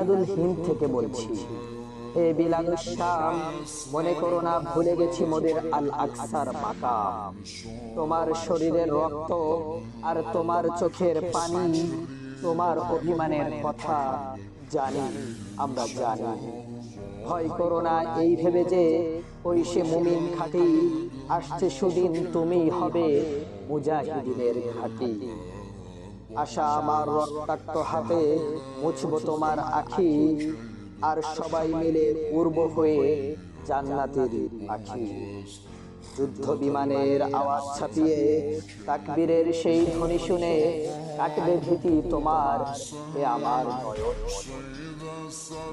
বিলাদুল হিন্দ থেকে বলছি। হে বিলাদুল শাম মনে করো না, ভুলে গেছি মোদের আল আকসার মাকাম তোমার শরীরের রক্ত আর তোমার চোখের পানি তোমার অভিমানের কথা জানি, আমরা জানি। ভয় করো না, এই ভেবে যে ওই সে মুমিন খাঁটি, আসছে সুদিন তুমি হবে মুজাহিদিনের ঘাটি আশা আমার রক্তাক্ত হাতে মুছবো তোমার আখি। আর সবাই মিলে পূর্ব হয়ে জান্নাতের আখি। যুদ্ধ বিমানের আওয়াজ ছাপিয়ে তাকবীরের সেই ধ্বনি শুনে কাটবে ভীতি তোমার। এ আমার নয়ন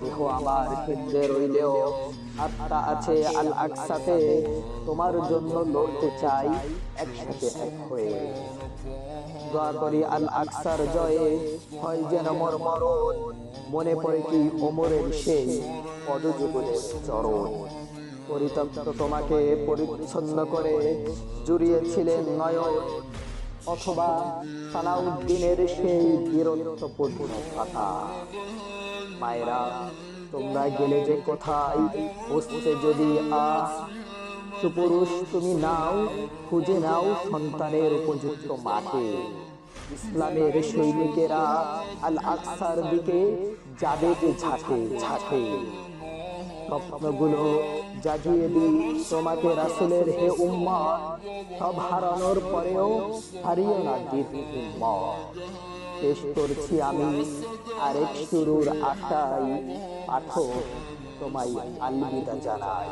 দেহ আমার কেন্দ্রে রইলেও আত্মা আছে আল আকসাতে তোমার জন্য লড়তে চাই একসাথে এক হয়ে। দোয়া করি, আল আকসার জয়ে হয় যেন মোর মরণ। মনে পড়ে কি ওমরের সেই পদযুগলের চরণ। পরিতপ্ত তোমাকে পরিচ্ছন্ন করে জুড়িয়েছিলেন নয়ন, অথবা সালাউদ্দিনের সেই বীরত্বপূর্ণ কথা। মায়েরা, তোমরা গেলে যে কোথায় বসতে যদি আস সুপুরুষ তুমি নাও, খুঁজে নাও সন্তানের উপযুক্ত মাকে। ইসলামের সৈনিকেরা আল আকসার দিকে যাবে যে ঝাঁকে ঝাঁকে। স্বপ্নগুলো জাগিয়ে দিই তোমাকে রাসুলের হে উম্মা সব হারানোর পরেও হারিয়ে না উম্মত। শেষ করছি আমি আরেক শুরুর আশায় পাঠক তোমায় আলবিদা জানাই